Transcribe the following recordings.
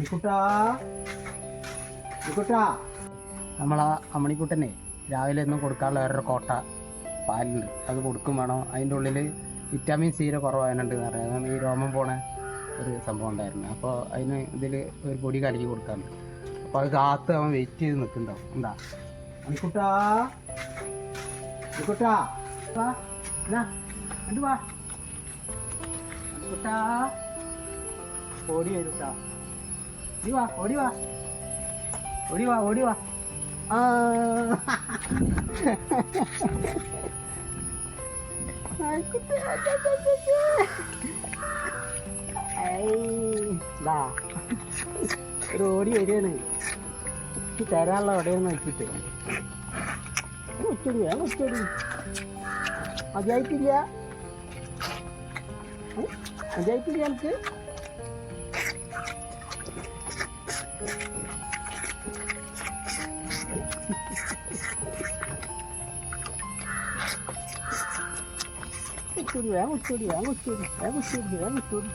അണിക്കുട്ടാ അണിക്കുട്ടാ നമ്മളാ അമ്മണിക്കുട്ടനെ രാവിലെ ഒന്നും കൊടുക്കാനുള്ള വേറൊരു കോട്ട പാലുണ്ട് അത് കൊടുക്കും വേണം. അതിന്റെ ഉള്ളിൽ വിറ്റാമിൻ സീരെ കുറവായതുകൊണ്ട് എന്ന് പറയുന്നത് അതാണ് ഈ രോമം പോണ ഒരു സംഭവം ഉണ്ടായിരുന്നു. അപ്പോൾ അതിന് ഇതിൽ ഒരു പൊടി കലക്കി കൊടുക്കാറുണ്ട്. അപ്പോൾ അത് കാത്ത് അവൻ വെയിറ്റ് ചെയ്ത് നിൽക്കുന്നുണ്ടാവും എന്താ? അണിക്കുട്ടാ ഓടി വരൂട്ടാ ഓടി വാ ഓടി വാ ഓടി വാ ഓടി വാ. ഒരു ഓടി വരികയാണ്. എനിക്ക് തരാനുള്ള ഓടയെന്ന് വെച്ചിട്ട് ഉച്ചടി വേണം ഉച്ചടി. മതിയായിട്ടില്ല? É tudo, é tudo, é tudo, é tudo, é tudo.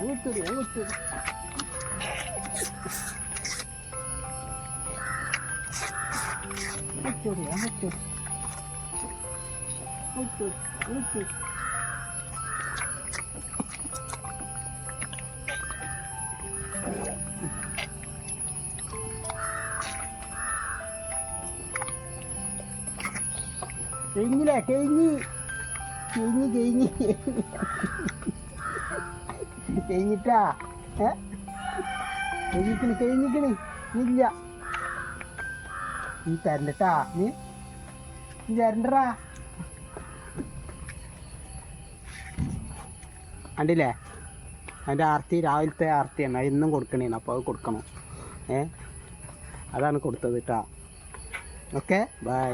É tudo, é tudo. Muito, tudo muito, muito. കഴിഞ്ഞില്ലേ കഴിഞ്ഞ് കഴിഞ്ഞ് കഴിഞ്ഞ് കഴിഞ്ഞിട്ടാ ഏ കഴിഞ്ഞിക്കണ് കഴിഞ്ഞിക്കണ് ഇല്ല നീ തരണ്ടട്ടാ നീ നീ തരണ്ടടാ കണ്ടില്ലേ അതിന്റെ ആർത്തി രാവിലത്തെ ആർത്തിയാണ് ഇന്നും കൊടുക്കണേന്ന് അപ്പോൾ അത് കൊടുക്കണം. ഏ? അതാണ് കൊടുത്തത് കേട്ടോ. ഓക്കെ? ബൈ